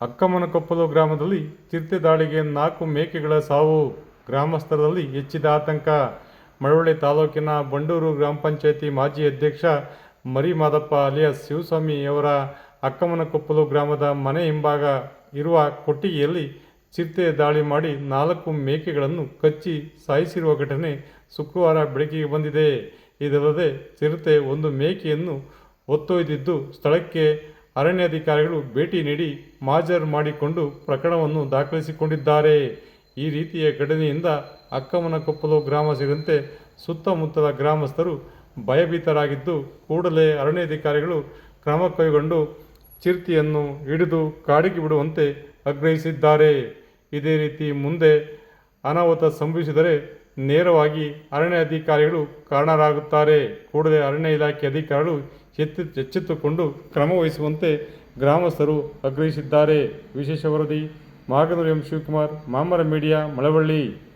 ಅಕ್ಕಮ್ಮನಕೊಪ್ಪಲು ಗ್ರಾಮದಲ್ಲಿ ಚಿರತೆ ದಾಳಿಗೆ ನಾಲ್ಕು ಮೇಕೆಗಳ ಸಾವು. ಗ್ರಾಮಸ್ಥರಲ್ಲಿ ಹೆಚ್ಚಿದ ಆತಂಕ. ಮಳವಳ್ಳಿ ತಾಲೂಕಿನ ಬಂಡೂರು ಗ್ರಾಮ ಪಂಚಾಯಿತಿ ಮಾಜಿ ಅಧ್ಯಕ್ಷ ಮರಿ ಮಾದಪ್ಪ ಶಿವಸ್ವಾಮಿ ಶಿವಸ್ವಾಮಿಯವರ ಅಕ್ಕಮನಕೊಪ್ಪಲು ಗ್ರಾಮದ ಮನೆ ಹಿಂಭಾಗ ಇರುವ ಕೊಟ್ಟಿಗೆಯಲ್ಲಿ ಚಿರತೆ ದಾಳಿ ಮಾಡಿ ನಾಲ್ಕು ಮೇಕೆಗಳನ್ನು ಕಚ್ಚಿ ಸಾಯಿಸಿರುವ ಘಟನೆ ಶುಕ್ರವಾರ ಬೆಳಕಿಗೆ ಬಂದಿದೆ. ಇದಲ್ಲದೆ ಚಿರತೆ ಒಂದು ಮೇಕೆಯನ್ನು ಹೊತ್ತೊಯ್ದಿದ್ದು ಸ್ಥಳಕ್ಕೆ ಅರಣ್ಯಾಧಿಕಾರಿಗಳು ಭೇಟಿ ನೀಡಿ ಮಾಜರ್ ಮಾಡಿಕೊಂಡು ಪ್ರಕರಣವನ್ನು ದಾಖಲಿಸಿಕೊಂಡಿದ್ದಾರೆ. ಈ ರೀತಿಯ ಘಟನೆಯಿಂದ ಅಕ್ಕಮನಕೊಪ್ಪಲು ಗ್ರಾಮ ಸೇರಿದಂತೆ ಸುತ್ತಮುತ್ತಲ ಗ್ರಾಮಸ್ಥರು ಭಯಭೀತರಾಗಿದ್ದು, ಕೂಡಲೇ ಅರಣ್ಯಾಧಿಕಾರಿಗಳು ಕ್ರಮ ಕೈಗೊಂಡು ಚಿರ್ತಿಯನ್ನು ಹಿಡಿದು ಕಾಡಿಗೆ ಬಿಡುವಂತೆ ಆಗ್ರಹಿಸಿದ್ದಾರೆ. ಇದೇ ರೀತಿ ಮುಂದೆ ಅನಾಹುತ ಸಂಭವಿಸಿದರೆ ನೇರವಾಗಿ ಅರಣ್ಯ ಅಧಿಕಾರಿಗಳು ಕಾರಣರಾಗುತ್ತಾರೆ. ಕೂಡಲೇ ಅರಣ್ಯ ಇಲಾಖೆ ಅಧಿಕಾರಿಗಳು ಎಚ್ಚೆತ್ತು ಎಚ್ಚೆತ್ತುಕೊಂಡು ಕ್ರಮ ವಹಿಸುವಂತೆ ಗ್ರಾಮಸ್ಥರು ಆಗ್ರಹಿಸಿದ್ದಾರೆ. ವಿಶೇಷ ವರದಿ, ಮಾಗನೂರು ಎಂ. ಶಿವಕುಮಾರ್, ಮಾಮರ ಮೀಡಿಯಾ, ಮಳವಳ್ಳಿ.